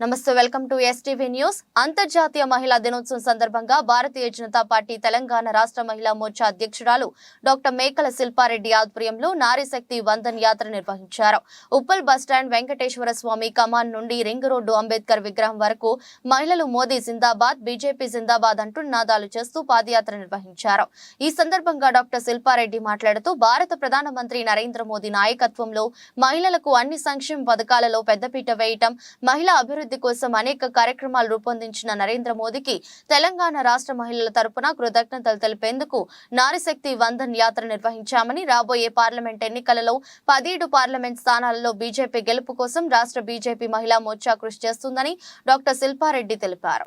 నమస్తే welcome to STV news. అంతర్జాతీయ మహిళా దినోత్సవం సందర్భంగా భారతీయ జనతా పార్టీ తెలంగాణ రాష్ట్ర మహిళా మోర్చా అధ్యక్షురాలు డాక్టర్ మేకల శిల్పారెడ్డి ఆధ్వర్యంలో నారీ శక్తి వందన్ యాత్ర నిర్వహించారు. ఉప్పల్ బస్టాండ్ వెంకటేశ్వర స్వామి కమాన్ నుండి రింగ్ రోడ్డు అంబేద్కర్ విగ్రహం వరకు మహిళలు మోదీ జిందాబాద్ బీజేపీ జిందాబాద్ అంటూ నినాదాలు చేస్తూ పాదయాత్ర నిర్వహించారు. ఈ సందర్భంగా డాక్టర్ శిల్పారెడ్డి మాట్లాడుతూ భారత ప్రధానమంత్రి నరేంద్ర మోదీ నాయకత్వంలో మహిళలకు అన్ని సంక్షేమ పథకాలలో పెద్దపీట వేయటం మహిళా అభివృద్ధి కోసం అనేక కార్యక్రమాలు రూపొందించిన నరేంద్ర మోదీకి తెలంగాణ రాష్ట్ర మహిళల తరపున కృతజ్ఞతలు తెలిపేందుకు నారీశక్తి వందన్ యాత్ర నిర్వహించామని రాబోయే పార్లమెంట్ ఎన్నికలలో పదిహేడు పార్లమెంట్ స్థానాలలో బీజేపీ గెలుపు కోసం రాష్ట్ర బీజేపీ మహిళా మోర్చా కృషి చేస్తుందని డాక్టర్ శిల్పారెడ్డి తెలిపారు.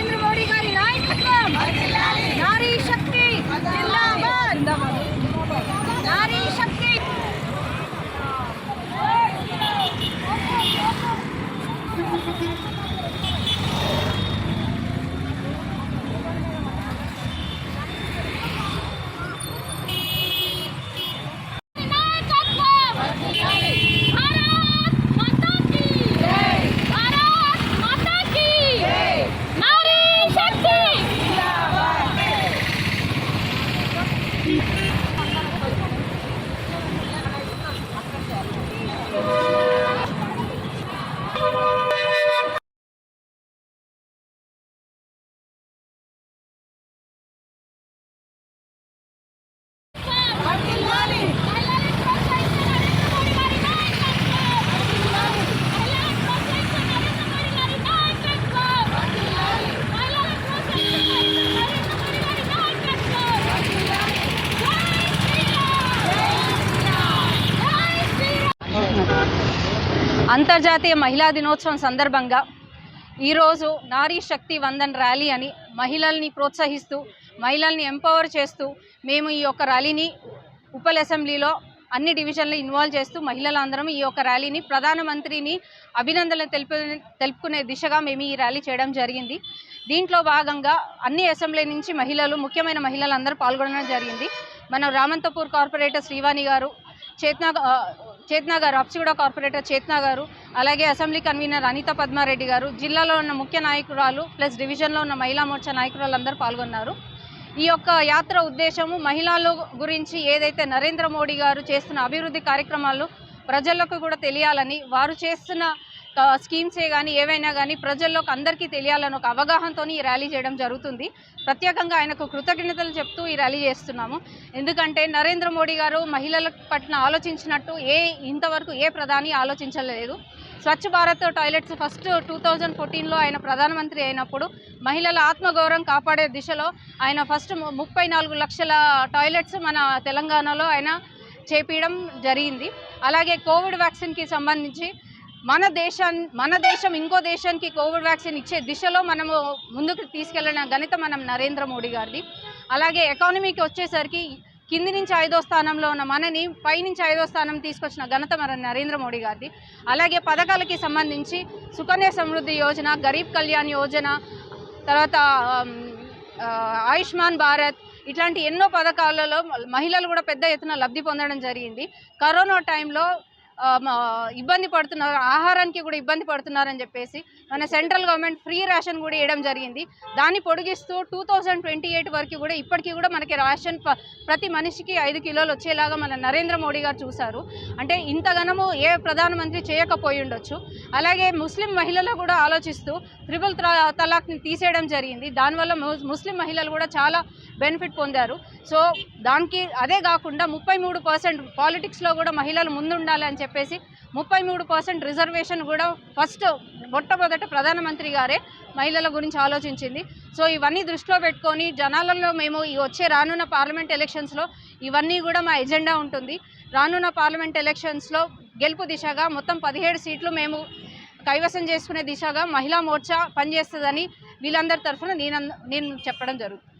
అంతర్జాతీయ మహిళా దినోత్సవం సందర్భంగా ఈరోజు నారీ శక్తి వందన్ ర్యాలీ అని మహిళల్ని ప్రోత్సహిస్తూ మహిళల్ని ఎంపవర్ చేస్తూ మేము ఈ యొక్క ర్యాలీని ఉపల్ అసెంబ్లీలో అన్ని డివిజన్లు ఇన్వాల్వ్ చేస్తూ మహిళలందరం ఈ యొక్క ర్యాలీని ప్రధానమంత్రిని అభినందనలు తెలుపు తెలుపుకునే దిశగా మేము ఈ ర్యాలీ చేయడం జరిగింది. దీంట్లో భాగంగా అన్ని అసెంబ్లీ నుంచి మహిళలు ముఖ్యమైన మహిళలందరూ పాల్గొనడం జరిగింది. మన రామంతపూర్ కార్పొరేటర్ శ్రీవాణి గారు చేతనా చేత్నా గారు అప్సిగూడ కార్పొరేటర్ చేత్నా గారు అలాగే అసెంబ్లీ కన్వీనర్ అనిత పద్మారెడ్డి గారు జిల్లాలో ఉన్న ముఖ్య నాయకురాలు ప్లస్ డివిజన్లో ఉన్న మహిళా మోర్చా నాయకురాలందరూ పాల్గొన్నారు. ఈ యొక్క యాత్ర ఉద్దేశము మహిళల గురించి ఏదైతే నరేంద్ర మోడీ గారు చేస్తున్న అభివృద్ధి కార్యక్రమాలు ప్రజలకు కూడా తెలియాలని వారు చేస్తున్న స్కీమ్సే కానీ ఏవైనా కానీ ప్రజల్లోకి అందరికీ తెలియాలని ఒక అవగాహనతో ఈ ర్యాలీ చేయడం జరుగుతుంది. ప్రత్యేకంగా ఆయనకు కృతజ్ఞతలు చెప్తూ ఈ ర్యాలీ చేస్తున్నాము. ఎందుకంటే నరేంద్ర మోడీ గారు మహిళల పట్ల ఆలోచించినట్టు ఏ ఇంతవరకు ఏ ప్రధాని ఆలోచించలేదు. Swachh Bharat toilets first two thousand ఫోర్టీన్లో ఆయన ప్రధానమంత్రి అయినప్పుడు మహిళల ఆత్మగౌరవం కాపాడే దిశలో ఆయన ఫస్ట్ ముప్పై నాలుగు లక్షల టాయిలెట్స్ మన తెలంగాణలో ఆయన చేపించడం జరిగింది. అలాగే కోవిడ్ వ్యాక్సిన్కి సంబంధించి మన దేశం మన దేశం ఇంకో దేశానికి కోవిడ్ వ్యాక్సిన్ ఇచ్చే దిశలో మనము ముందుకు తీసుకెళ్ళిన ఘనత మనం నరేంద్ర మోడీ గారిది. అలాగే ఎకానమీకి వచ్చేసరికి కింది నుంచి ఐదో స్థానంలో ఉన్న మనని పైనుంచి ఐదో స్థానం తీసుకొచ్చిన ఘనత మన నరేంద్ర మోడీ గారిది. అలాగే పథకాలకి సంబంధించి సుకన్య సమృద్ధి యోజన గరీబ్ కళ్యాణ్ యోజన తర్వాత ఆయుష్మాన్ భారత్ ఇట్లాంటి ఎన్నో పథకాలలో మహిళలు కూడా పెద్ద ఎత్తున లబ్ధి పొందడం జరిగింది. కరోనా టైంలో ఇబ్బంది పడుతున్నారు ఆహారానికి కూడా ఇబ్బంది పడుతున్నారని చెప్పేసి మన సెంట్రల్ గవర్నమెంట్ ఫ్రీ రేషన్ కూడా ఇవ్వడం జరిగింది. దాన్ని పొడిగిస్తూ టూ ట్వంటీ ఎయిట్ వరకు కూడా ఇప్పటికీ కూడా మనకి రేషన్ ప- ప్రతి మనిషికి ఐదు కిలోలు వచ్చేలాగా మన నరేంద్ర మోడీ గారు చూశారు. అంటే ఇంతగనము ఏ ప్రధానమంత్రి చేయకపోయి ఉండొచ్చు. అలాగే ముస్లిం మహిళలు కూడా ఆలోచిస్తూ త్రిబుల్ తలాక్ని తీసేయడం జరిగింది. దానివల్ల ము- ముస్లిం మహిళలు కూడా చాలా బెనిఫిట్ పొందారు. సో దానికి అదే కాకుండా ముప్పై మూడు పర్సెంట్ పాలిటిక్స్లో కూడా మహిళలు ముందుండాలి అని చెప్పేసి ముప్పై మూడు పర్సెంట్ రిజర్వేషన్ కూడా ఫస్ట్ మొట్టమొదట ప్రధానమంత్రి గారే మహిళల గురించి ఆలోచించింది. సో ఇవన్నీ దృష్టిలో పెట్టుకొని జనాలలో మేము ఈ వచ్చే రానున్న పార్లమెంట్ ఎలక్షన్స్లో ఇవన్నీ కూడా మా ఎజెండా ఉంటుంది. రానున్న పార్లమెంట్ ఎలక్షన్స్లో గెలుపు దిశగా మొత్తం పదిహేడు సీట్లు మేము కైవసం చేసుకునే దిశగా మహిళా మోర్చా పనిచేస్తుందని వీళ్ళందరి తరఫున నేను నేను చెప్పడం జరుగుతుంది